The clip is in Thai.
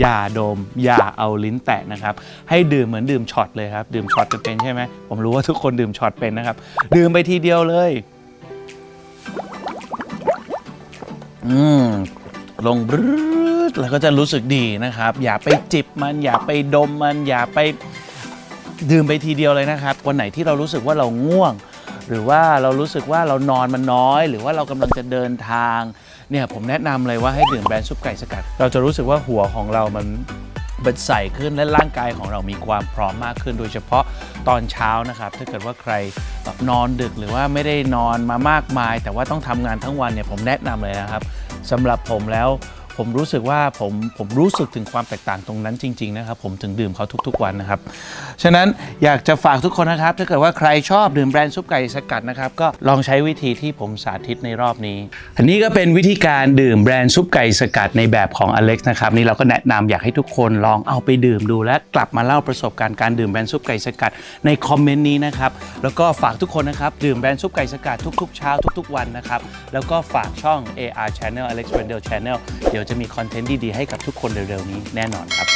อย่าดม อย่าเอาลิ้นแตะนะครับ ให้ดื่มเหมือนดื่มช็อตเลยครับ ดื่มช็อตจะเป็นใช่ไหม ผมรู้ว่าทุกคนดื่มช็อตเป็นนะครับ ดื่มไปทีเดียวเลย อืม ลงบรืดแล้วก็จะรู้สึกดีนะครับ อย่าไปจิบมัน อย่าไปดมมัน อย่าไปดื่มไปทีเดียวเลยนะครับ วันไหนที่เรารู้สึกว่าเราง่วง หรือว่าเรารู้สึกว่าเรานอนมันน้อย หรือว่าเรากำลังจะเดินทางเนี่ยผมแนะนำเลยว่าให้ดื่มแบรนด์ซุปไก่สกัด เราจะรู้สึกว่าหัวของเรามันเบิดใสขึ้นและร่างกายของเรามีความพร้อมมากขึ้น โดยเฉพาะตอนเช้านะครับ ถ้าเกิดว่าใครแบบนอนดึกหรือว่าไม่ได้นอนมามากมาย แต่ว่าต้องทำงานทั้งวันเนี่ยผมแนะนำเลยนะครับสำหรับผมแล้ว ผมรู้สึกว่าผมผมรู้สึกถึงความแตกต่างตรงนั้นจริง ๆ นะครับ ผมถึงดื่มเขาทุกๆวันนะครับ ฉะนั้นอยากจะฝากทุกคนนะครับ ถ้าเกิดว่าใครชอบดื่มแบรนด์ซุปไก่สกัดนะครับ ก็ลองใช้วิธีที่ผมสาธิตในรอบนี้ อันนี้ก็เป็นวิธีการดื่มแบรนด์ซุปไก่สกัดในแบบของอเล็กซ์นะครับนี่เราก็แนะนำอยากให้ทุกคนลองเอาไปดื่มดูและกลับมาเล่าประสบการณ์การดื่มแบรนด์ซุปไก่สกัดในคอมเมนต์นี้นะครับแล้วก็ฝากทุกคนนะครับดื่มแบรนด์ซุปไก่สกัดทุกๆเช้าทุก ๆ วันนะครับแล้วก็ฝากช่อง AR Channel Alex Brendel Channel เดี๋ยวจะมีคอนเทนต์ดีๆให้กับทุกคนเร็วๆนี้แน่นอนครับ